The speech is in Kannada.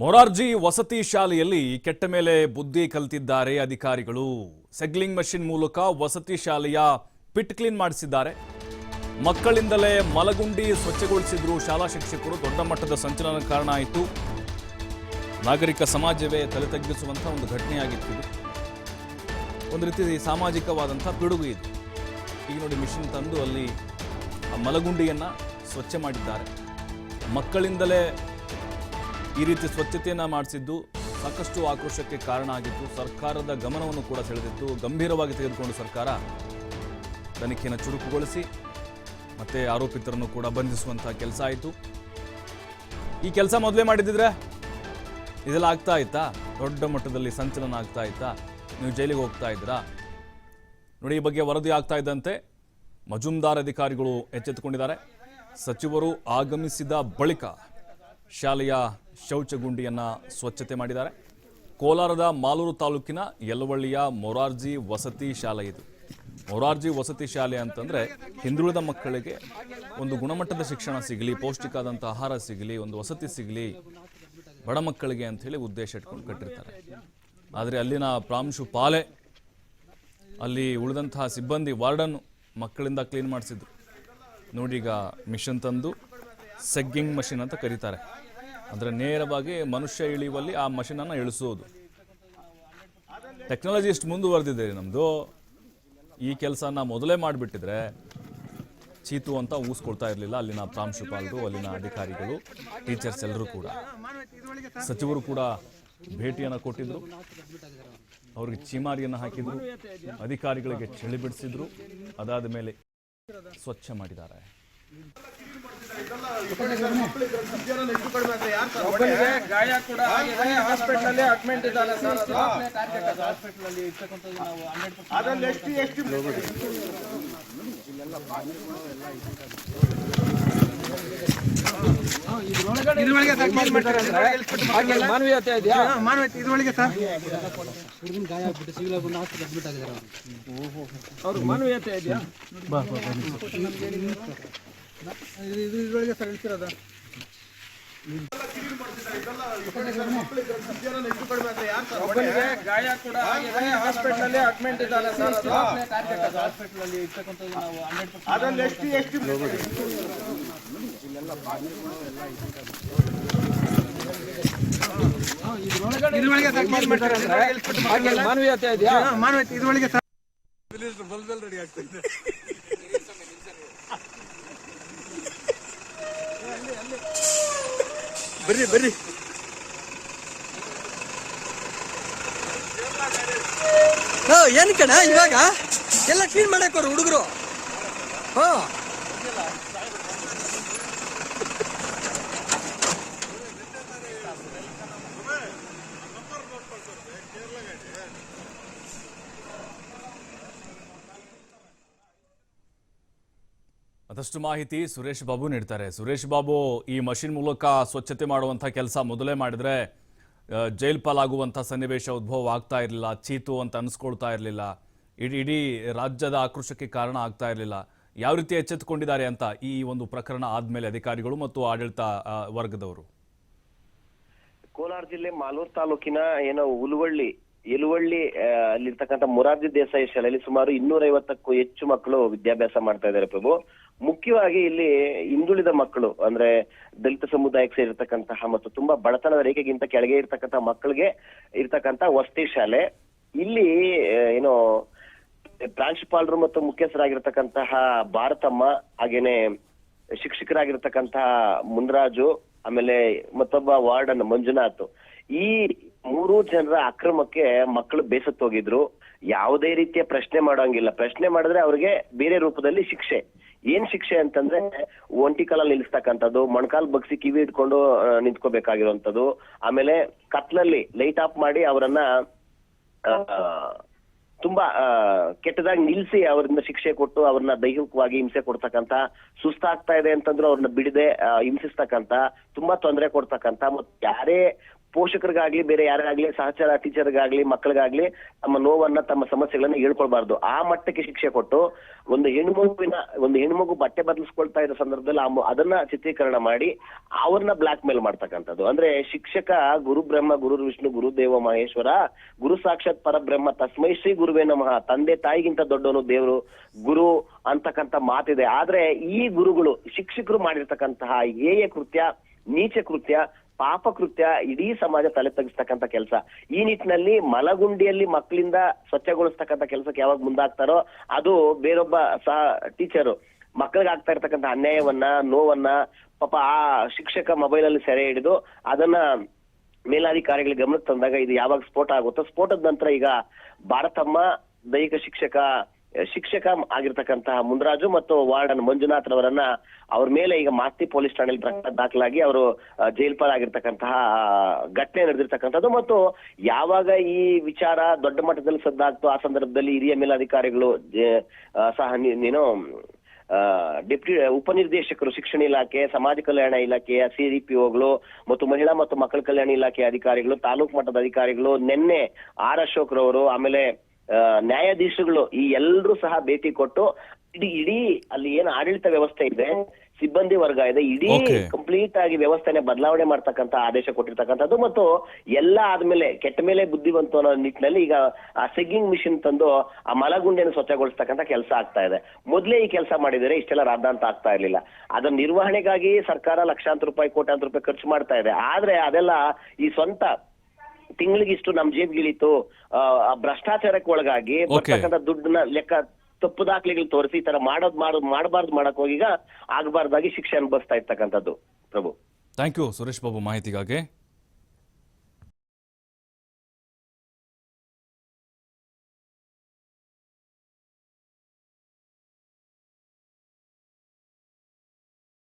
ಮೊರಾರ್ಜಿ ವಸತಿ ಶಾಲೆಯಲ್ಲಿ ಕೆಟ್ಟ ಮೇಲೆ ಬುದ್ಧಿ ಕಲಿತಿದ್ದಾರೆ ಅಧಿಕಾರಿಗಳು. ಸೆಗ್ಲಿಂಗ್ ಮಷಿನ್ ಮೂಲಕ ವಸತಿ ಶಾಲೆಯ ಪಿಟ್ ಕ್ಲೀನ್ ಮಾಡಿಸಿದ್ದಾರೆ. ಮಕ್ಕಳಿಂದಲೇ ಮಲಗುಂಡಿ ಸ್ವಚ್ಛಗೊಳಿಸಿದ್ರು ಶಾಲಾ ಶಿಕ್ಷಕರು, ದೊಡ್ಡ ಮಟ್ಟದ ಸಂಚಲನ ಕಾರಣ ಆಯಿತು. ನಾಗರಿಕ ಸಮಾಜವೇ ತಲೆ ತಗ್ಗಿಸುವಂಥ ಒಂದು ಘಟನೆಯಾಗಿತ್ತು ಇದು. ಒಂದು ರೀತಿ ಸಾಮಾಜಿಕವಾದಂಥ ಪಿಡುಗು ಇದು. ಈಗ ನೋಡಿ ಮಿಷಿನ್ ತಂದು ಅಲ್ಲಿ ಆ ಮಲಗುಂಡಿಯನ್ನು ಸ್ವಚ್ಛ ಮಾಡಿದ್ದಾರೆ. ಮಕ್ಕಳಿಂದಲೇ ಈ ರೀತಿ ಸ್ವಚ್ಛತೆಯನ್ನು ಮಾಡಿಸಿದ್ದು ಸಾಕಷ್ಟು ಆಕ್ರೋಶಕ್ಕೆ ಕಾರಣ ಆಗಿತ್ತು ಸರ್ಕಾರದ ಗಮನವನ್ನು ಕೂಡ ಸೆಳೆದಿತ್ತು ಗಂಭೀರವಾಗಿ ತೆಗೆದುಕೊಂಡು ಸರ್ಕಾರ ತನಿಖೆಯನ್ನು ಚುರುಕುಗೊಳಿಸಿ ಮತ್ತೆ ಆರೋಪಿತರನ್ನು ಕೂಡ ಬಂಧಿಸುವಂತಹ ಕೆಲಸ ಆಯಿತು. ಈ ಕೆಲಸ ಮೊದಲೇ ಮಾಡಿದ್ದಿದ್ರೆ ಇದೆಲ್ಲ ಆಗ್ತಾ ಇತ್ತಾ? ದೊಡ್ಡ ಮಟ್ಟದಲ್ಲಿ ಸಂಚಲನ ಆಗ್ತಾ ಇತ್ತಾ? ನೀವು ಜೈಲಿಗೆ ಹೋಗ್ತಾ ಇದ್ದೀರಾ? ನೋಡಿ, ಈ ಬಗ್ಗೆ ವರದಿ ಆಗ್ತಾ ಇದ್ದಂತೆ ಮಜುಮ್ದಾರ್ ಅಧಿಕಾರಿಗಳು ಎಚ್ಚೆತ್ತುಕೊಂಡಿದ್ದಾರೆ. ಸಚಿವರು ಆಗಮಿಸಿದ ಬಳಿಕ ಶಾಲೆಯ ಶೌಚಗುಂಡಿಯನ್ನ ಸ್ವಚ್ಛತೆ ಮಾಡಿದ್ದಾರೆ. ಕೋಲಾರದ ಮಾಲೂರು ತಾಲೂಕಿನ ಯಲವಳ್ಳಿಯ ಮೊರಾರ್ಜಿ ವಸತಿ ಶಾಲೆ ಇದು. ಮೊರಾರ್ಜಿ ವಸತಿ ಶಾಲೆ ಅಂತಂದ್ರೆ ಹಿಂದುಳಿದ ಮಕ್ಕಳಿಗೆ ಒಂದು ಗುಣಮಟ್ಟದ ಶಿಕ್ಷಣ ಸಿಗಲಿ ಪೌಷ್ಟಿಕಾದಂಥ ಆಹಾರ ಸಿಗಲಿ, ಒಂದು ವಸತಿ ಸಿಗಲಿ, ಬಡ ಮಕ್ಕಳಿಗೆ ಅಂತ ಹೇಳಿ ಉದ್ದೇಶ ಇಟ್ಕೊಂಡು ಕಟ್ಟಿರ್ತಾರೆ. ಆದರೆ ಅಲ್ಲಿನ ಪ್ರಾಂಶುಪಾಲೆ ಅಲ್ಲಿ ಉಳಿದಂತಹ ಸಿಬ್ಬಂದಿ ವಾರ್ಡನ್ ಮಕ್ಕಳಿಂದ ಕ್ಲೀನ್ ಮಾಡಿಸಿದ್ರು. ನೋಡಿ ಈಗ ಮಿಷನ್ ತಂದು ಸೆಗ್ಗಿಂಗ್ ಮಷಿನ್ ಅಂತ ಕರೀತಾರೆ. ಅಂದರೆ ನೇರವಾಗಿ ಮನುಷ್ಯ ಇಳಿಯುವಲ್ಲಿ ಆ ಮಷಿನನ್ನು ಇಳಿಸೋದು. ಟೆಕ್ನಾಲಜಿ ಇಷ್ಟು ಮುಂದುವರೆದಿದೆ ನಮ್ಮದು ಈ ಕೆಲಸನ ಮೊದಲೇ ಮಾಡಿಬಿಟ್ಟಿದ್ರೆ ಚೀತು ಅಂತ ಊಸ್ಕೊಳ್ತಾ ಇರಲಿಲ್ಲ. ಅಲ್ಲಿನ ಪ್ರಾಂಶುಪಾಲರು, ಅಲ್ಲಿನ ಅಧಿಕಾರಿಗಳು ಟೀಚರ್ಸ್ ಎಲ್ಲರೂ ಕೂಡ. ಸಚಿವರು ಕೂಡ ಭೇಟಿಯನ್ನು ಕೊಟ್ಟಿದ್ರು. ಅವ್ರಿಗೆ ಚೀಮಾರಿಯನ್ನು ಹಾಕಿದ್ರು. ಅಧಿಕಾರಿಗಳಿಗೆ ಚಳಿ ಬಿಡಿಸಿದ್ರು. ಅದಾದ ಮೇಲೆ ಸ್ವಚ್ಛ ಮಾಡಿದ್ದಾರೆ. ಒಬ್ಬನಿಗೆ ಗಾಯ ಕೂಡ ಆಗಿದೆ. ಹಾಸ್ಪಿಟಲ್ ಅಡ್ಮಿಟ್ ಇದ್ದಾನೆ ಸರ್ ಮಾಡ್ತಾರೆ ಅಂದ್ರೆ ಹಾಗೆ ಮಾನವೀಯತೆ ಇದೆಯಾ ಮಾನವೀಯತೆ ಇದ್ರೊಳಗೆ ಸರ್ ಹುಡುಗನ ಗಾಯ ಆಗ್ಬಿಟ್ಟು ಸಿವಿಲ್ ಬಂದು ಹಾಸ್ಪಿಟಲ್ ಅಡ್ಮಿಟ್ ಆಗಿದ್ದಾರೆ ಅವರು ಮಾನವೀಯತೆ ಇದೆಯಾ? ಬಾ ಇದು ಇದ್ರೊಳಗೆ ಸರ್? ಒಬ್ಬನಿಗೆ ಗಾಯ ಕೂಡ ಆಗಿದೆ. ಹಾಸ್ಪಿಟಲ್ ಅಡ್ಮಿಟ್ ಇದ್ದಾರೆ ಸರ್ ಅದು. ಹಾಸ್ಪಿಟಲ್ ಇರ್ತಕ್ಕಂಥದ್ದು ನಾವು ಹಂಡ್ರೆಡ್ ಮಾನವೀಯತೆ ಇದೆಯಾ? ಮಾನವತೆ ಇದ್ರೊಳಗೆ ಸರ್ ಬರ್ರಿ ಬರ್ರಿ. ಏನ್ ಕಣ ಇವಾಗ? ಎಲ್ಲ ಕ್ಲೀನ್ ಮಾಡಕ್ ಅವ್ರು ಹುಡುಗರು. ಹಾ. ಮತ್ತಷ್ಟು ಮಾಹಿತಿ ಸುರೇಶ್ ಬಾಬು ನೀಡ್ತಾರೆ. ಸುರೇಶ್ ಬಾಬು, ಈ ಮಷಿನ್ ಮೂಲಕ ಸ್ವಚ್ಛತೆ ಮಾಡುವಂಥ ಕೆಲಸ ಮೊದಲೇ ಮಾಡಿದ್ರೆ ಜೈಲ್ ಪಾಲಾಗುವಂಥ ಸನ್ನಿವೇಶ ಉದ್ಭವ ಆಗ್ತಾ ಇರಲಿಲ್ಲ, ಚೀತು ಅಂತ ಅನಿಸ್ಕೊಳ್ತಾ ಇರಲಿಲ್ಲ, ಇಡೀ ಇಡೀ ರಾಜ್ಯದ ಆಕ್ರೋಶಕ್ಕೆ ಕಾರಣ ಆಗ್ತಾ ಇರಲಿಲ್ಲ. ಯಾವ ರೀತಿ ಎಚ್ಚೆತ್ತುಕೊಂಡಿದ್ದಾರೆ ಅಂತ ಈ ಒಂದು ಪ್ರಕರಣ ಆದ್ಮೇಲೆ ಅಧಿಕಾರಿಗಳು ಮತ್ತು ಆಡಳಿತ ವರ್ಗದವರು? ಕೋಲಾರ ಜಿಲ್ಲೆ ಮಾಲೂರು ತಾಲೂಕಿನ ಏನೋ ಉಲುವಳ್ಳಿ ಎಲುವಳ್ಳಿ ಅಲ್ಲಿ ಅಲ್ಲಿರ್ತಕ್ಕಂಥ ಮೊರಾರ್ಜಿ ದೇಸಾಯಿ ಶಾಲೆಯಲ್ಲಿ ಸುಮಾರು ಇನ್ನೂರೈವತ್ತಕ್ಕೂ ಹೆಚ್ಚು ಮಕ್ಕಳು ವಿದ್ಯಾಭ್ಯಾಸ ಮಾಡ್ತಾ ಇದ್ದಾರೆ ಪ್ರಭು. ಮುಖ್ಯವಾಗಿ ಇಲ್ಲಿ ಹಿಂದುಳಿದ ಮಕ್ಕಳು, ಅಂದ್ರೆ ದಲಿತ ಸಮುದಾಯಕ್ಕೆ ಸೇರಿರ್ತಕ್ಕಂತಹ ಮತ್ತು ತುಂಬಾ ಬಡತನದ ರೇಖೆಗಿಂತ ಕೆಳಗೆ ಇರ್ತಕ್ಕಂಥ ಮಕ್ಕಳಿಗೆ ಇರ್ತಕ್ಕಂಥ ವಸತಿ ಶಾಲೆ. ಇಲ್ಲಿ ಏನು, ಪ್ರಾಂಶುಪಾಲರು ಮತ್ತು ಮುಖ್ಯಸ್ಥರಾಗಿರ್ತಕ್ಕಂತಹ ಭಾರತಮ್ಮ, ಹಾಗೇನೆ ಶಿಕ್ಷಕರಾಗಿರ್ತಕ್ಕಂತಹ ಮುನ್ರಾಜು, ಆಮೇಲೆ ಮತ್ತೊಬ್ಬ ವಾರ್ಡನ್ ಮಂಜುನಾಥ್. ಈ ಮೂರು ಜನರ ಅಕ್ರಮಕ್ಕೆ ಮಕ್ಕಳು ಬೇಸತ್ತೋಗಿದ್ರು ಯಾವುದೇ ರೀತಿಯ ಪ್ರಶ್ನೆ ಮಾಡೋಂಗಿಲ್ಲ. ಪ್ರಶ್ನೆ ಮಾಡಿದ್ರೆ ಅವ್ರಿಗೆ ಬೇರೆ ರೂಪದಲ್ಲಿ ಶಿಕ್ಷೆ. ಏನ್ ಶಿಕ್ಷೆ ಅಂತಂದ್ರೆ ಒಂಟಿ ಕಾಲಲ್ಲಿ ನಿಲ್ಲಿಸ್ತಕ್ಕಂಥದ್ದು, ಮೊಣಕಾಲ್ ಬಗ್ಸಿ ಕಿವಿ ಇಟ್ಕೊಂಡು ನಿಂತ್ಕೋಬೇಕಾಗಿರುವಂತದ್ದು ಆಮೇಲೆ ಕತ್ಲಲ್ಲಿ ಲೈಟ್ ಆಫ್ ಮಾಡಿ ಅವರನ್ನ ತುಂಬಾ ಕೆಟ್ಟದಾಗಿ ನಿಲ್ಸಿ ಅವರಿಂದ ಶಿಕ್ಷೆ ಕೊಟ್ಟು ಅವ್ರನ್ನ ದೈಹಿಕವಾಗಿ ಹಿಂಸೆ ಕೊಡ್ತಕ್ಕಂತ ಸುಸ್ತಾಗ್ತಾ ಇದೆ ಅಂತಂದ್ರೆ ಅವ್ರನ್ನ ಬಿಡದೆ ಹಿಂಸಿಸ್ತಕ್ಕಂತ ತುಂಬಾ ತೊಂದರೆ ಕೊಡ್ತಕ್ಕಂತ ಮತ್ತೆ ಯಾರೇ ಪೋಷಕರಿಗಾಗ್ಲಿ, ಬೇರೆ ಯಾರಿಗಾಗ್ಲಿ ಸಹಚರ ಟೀಚರ್ಗಾಗ್ಲಿ ಮಕ್ಕಳಿಗಾಗ್ಲಿ ತಮ್ಮ ನೋವನ್ನ, ತಮ್ಮ ಸಮಸ್ಯೆಗಳನ್ನ ಹೇಳ್ಕೊಳ್ಬಾರ್ದು. ಆ ಮಟ್ಟಕ್ಕೆ ಶಿಕ್ಷೆ ಕೊಟ್ಟು ಒಂದು ಹೆಣ್ಮಗುವಿನ, ಒಂದು ಹೆಣ್ಮಗು ಬಟ್ಟೆ ಬದಲಿಸ್ಕೊಳ್ತಾ ಇರೋ ಸಂದರ್ಭದಲ್ಲಿ ಅದನ್ನ ಚಿತ್ರೀಕರಣ ಮಾಡಿ ಅವ್ರನ್ನ ಬ್ಲಾಕ್ ಮೇಲ್ ಮಾಡ್ತಕ್ಕಂಥದ್ದು. ಅಂದ್ರೆ ಶಿಕ್ಷಕ ಗುರು ಬ್ರಹ್ಮ, ಗುರು ವಿಷ್ಣು ಗುರುದೇವ ಮಹೇಶ್ವರ, ಗುರು ಸಾಕ್ಷಾತ್ ಪರಬ್ರಹ್ಮ, ತಸ್ಮೈ ಶ್ರೀ ಗುರುವೇ ನಮಃ, ತಂದೆ ತಾಯಿಗಿಂತ ದೊಡ್ಡವನು ದೇವರು, ಗುರು ಅಂತಕ್ಕಂತ ಮಾತಿದೆ. ಆದ್ರೆ ಈ ಗುರುಗಳು ಶಿಕ್ಷಕರು ಮಾಡಿರ್ತಕ್ಕಂತಹ ಏಯ ಕೃತ್ಯ, ನೀಚ ಕೃತ್ಯ ಪಾಪ ಕೃತ್ಯ ಇಡೀ ಸಮಾಜ ತಲೆ ತಗ್ಗಿಸ್ತಕ್ಕಂಥ ಕೆಲಸ. ಈ ನಿಟ್ಟಿನಲ್ಲಿ ಮಲಗುಂಡಿಯಲ್ಲಿ ಮಕ್ಕಳಿಂದ ಸ್ವಚ್ಛಗೊಳಿಸ್ತಕ್ಕಂತ ಕೆಲಸಕ್ಕೆ ಯಾವಾಗ ಮುಂದಾಗ್ತಾರೋ ಅದು ಬೇರೊಬ್ಬ ಸಹ ಟೀಚರು. ಮಕ್ಕಳಿಗೆ ಆಗ್ತಾ ಇರ್ತಕ್ಕಂಥ ಅನ್ಯಾಯವನ್ನ, ನೋವನ್ನ, ಪಾಪ ಆ ಶಿಕ್ಷಕ ಮೊಬೈಲ್ ಅಲ್ಲಿ ಸೆರೆ ಹಿಡಿದು ಅದನ್ನ ಮೇಲಾಧಿಕಾರಿಗಳ ಗಮನಕ್ಕೆ ತಂದಾಗ ಇದು ಯಾವಾಗ ಸ್ಫೋಟ ಆಗುತ್ತೋ, ಸ್ಫೋಟದ ನಂತರ ಈಗ ಭಾರತಮ್ಮ ದೈಹಿಕ ಶಿಕ್ಷಕ ಶಿಕ್ಷಕ ಆಗಿರ್ತಕ್ಕಂತಹ ಮುಂದರಾಜು ಮತ್ತು ವಾರ್ಡನ್ ಮಂಜುನಾಥ್ ರವರನ್ನ ಅವ್ರ ಮೇಲೆ ಈಗ ಮಾಸ್ತಿ ಪೊಲೀಸ್ ಠಾಣೆಯಲ್ಲಿ ಪ್ರಕರಣ ದಾಖಲಾಗಿ ಅವರು ಜೈಲ್ ಆಗಿರ್ತಕ್ಕಂತಹ ಘಟನೆ ನಡೆದಿರ್ತಕ್ಕಂಥದ್ದು ಮತ್ತು ಯಾವಾಗ ಈ ವಿಚಾರ ದೊಡ್ಡ ಮಟ್ಟದಲ್ಲಿ ಸದ್ದಾಗ್ತೋ ಆ ಸಂದರ್ಭದಲ್ಲಿ ಹಿರಿಯ ಮೇಲಾಧಿಕಾರಿಗಳು ಸಹ ನೀನು ಆ, ಡೆಪ್ಟಿ ಉಪನಿರ್ದೇಶಕರು ಶಿಕ್ಷಣ ಇಲಾಖೆ ಸಮಾಜ ಕಲ್ಯಾಣ ಇಲಾಖೆಯ ಸಿಡಿಪಿಒಗಳು ಮತ್ತು ಮಹಿಳಾ ಮತ್ತು ಮಕ್ಕಳ ಕಲ್ಯಾಣ ಇಲಾಖೆ ಅಧಿಕಾರಿಗಳು ತಾಲೂಕು ಮಟ್ಟದ ಅಧಿಕಾರಿಗಳು ನಿನ್ನೆ ಆರ್ ಅಶೋಕ್ ರವರು ಆಮೇಲೆ ಆ, ನ್ಯಾಯಾಧೀಶರುಗಳು ಈ ಎಲ್ಲರೂ ಸಹ ಭೇಟಿ ಕೊಟ್ಟು ಇಡೀ ಇಡೀ ಅಲ್ಲಿ ಏನು ಆಡಳಿತ ವ್ಯವಸ್ಥೆ ಇದೆ ಸಿಬ್ಬಂದಿ ವರ್ಗ ಇದೆ ಇಡೀ ಕಂಪ್ಲೀಟ್ ಆಗಿ ವ್ಯವಸ್ಥೆನೆ ಬದಲಾವಣೆ ಮಾಡ್ತಕ್ಕಂತ ಆದೇಶ ಕೊಟ್ಟಿರ್ತಕ್ಕಂಥದ್ದು ಮತ್ತು ಎಲ್ಲ ಆದ್ಮೇಲೆ ಕೆಟ್ಟ ಮೇಲೆ ಬುದ್ಧಿವಂತು ಅನ್ನೋ ನಿಟ್ಟಿನಲ್ಲಿ ಈಗ ಆ ಸೆಗ್ಗಿಂಗ್ ಮಿಷಿನ್ ತಂದು ಆ ಮಲಗುಂಡೆಯನ್ನು ಸ್ವಚ್ಛಗೊಳಿಸ್ತಕ್ಕಂತ ಕೆಲಸ ಆಗ್ತಾ ಇದೆ. ಮೊದಲೇ ಈ ಕೆಲಸ ಮಾಡಿದರೆ ಇಷ್ಟೆಲ್ಲ ರಾದ್ದಾಂತ ಆಗ್ತಾ ಇರಲಿಲ್ಲ. ಅದರ ನಿರ್ವಹಣೆಗಾಗಿ ಸರ್ಕಾರ ಲಕ್ಷಾಂತರ ರೂಪಾಯಿ ಕೋಟ್ಯಾಂತರ ರೂಪಾಯಿ ಖರ್ಚು ಮಾಡ್ತಾ ಇದೆ. ಆದ್ರೆ ಅದೆಲ್ಲ ಈ ಸ್ವಂತ ತಿಂಗಳಿಗೆ ಇಷ್ಟು ನಮ್ ಜೇಬ್ಗೆ ಇಳಿತು ಆ ಭ್ರಷ್ಟಾಚಾರಕ್ಕೆ ಒಳಗಾಗಿ ಬರ್ತಕ್ಕಂಥ ದುಡ್ಡನ್ನ ಲೆಕ್ಕ ತಪ್ಪು ದಾಖಲೆಗಳು ತೋರಿಸಿ ಈ ತರ ಮಾಡೋದ್ ಮಾಡೋದ್ ಮಾಡಬಾರ್ದು ಮಾಡಕ್ ಹೋಗೀಗ ಆಗಬಾರ್ದಾಗಿ ಶಿಕ್ಷೆ ಅನುಭವಿಸ್ತಾ ಇರ್ತಕ್ಕಂಥದ್ದು ಪ್ರಭು. ಥ್ಯಾಂಕ್ ಯು ಸುರೇಶ್ ಬಾಬು ಮಾಹಿತಿಗಾಗಿ.